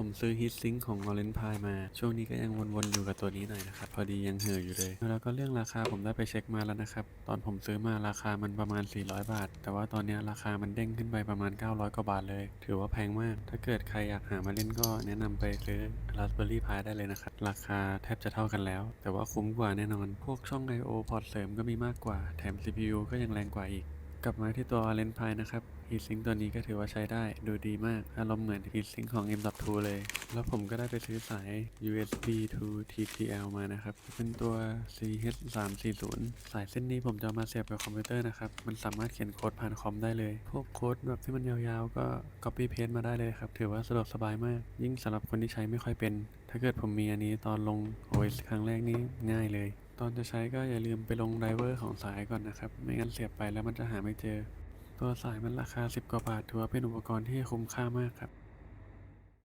ผมซื้อฮีทซิงค์ของ Orange Pi มา ช่วงนี้ก็ยังวนๆอยู่กับตัวนี้หน่อยนะครับ พอดียังเห่ออยู่เลย แล้วก็เรื่องราคาผมได้ไปเช็คมาแล้วนะครับ ตอนผมซื้อมาราคามันประมาณ 400 บาท แต่ว่าตอนนี้ราคามันเด้งขึ้นไปประมาณ 900 กว่าบาทเลย ถือว่าแพงมาก ถ้าเกิดใครอยากหามาเล่นก็แนะนำไปซื้อ Raspberry Pi ได้เลยนะครับ ราคาแทบจะเท่ากันแล้ว แต่ว่าคุ้มกว่าแน่นอน พวกช่อง I/O พอร์ตเสริมก็มีมากกว่า แถม CPU ก็ยังแรงกว่าอีก กลับมาที่ตัว Orange Pi นะครับ Heatsink ตัวนี้ก็ถือว่าใช้ได้ดูดีมาก อารมณ์เหมือน Heatsink ของ M.2 เลย แล้วผมก็ได้ไปซื้อสาย USB to TTL มานะครับ เป็นตัว CH340 สายเส้นนี้ผมจะมาเสียบกับคอมพิวเตอร์นะครับ มันสามารถเขียนโค้ดผ่านคอมได้เลย พวกโค้ดแบบที่มันยาวๆ ก็ copy paste มาได้เลยครับ ถือว่าสะดวกสบายมาก ยิ่งสำหรับคนที่ใช้ไม่ค่อยเป็น ถ้าเกิดผมมีอันนี้ตอนลง OS ครั้งแรกนี่ง่ายเลย ตอนจะใช้ก็อย่าลืมไปลงไดรเวอร์ของสายก่อนนะครับ ไม่งั้นเสียบไปแล้วมันจะหาไม่เจอ ตัวสายมันราคา 10 กว่าบาทถือว่าเป็นอุปกรณ์ที่คุ้มค่ามากครับ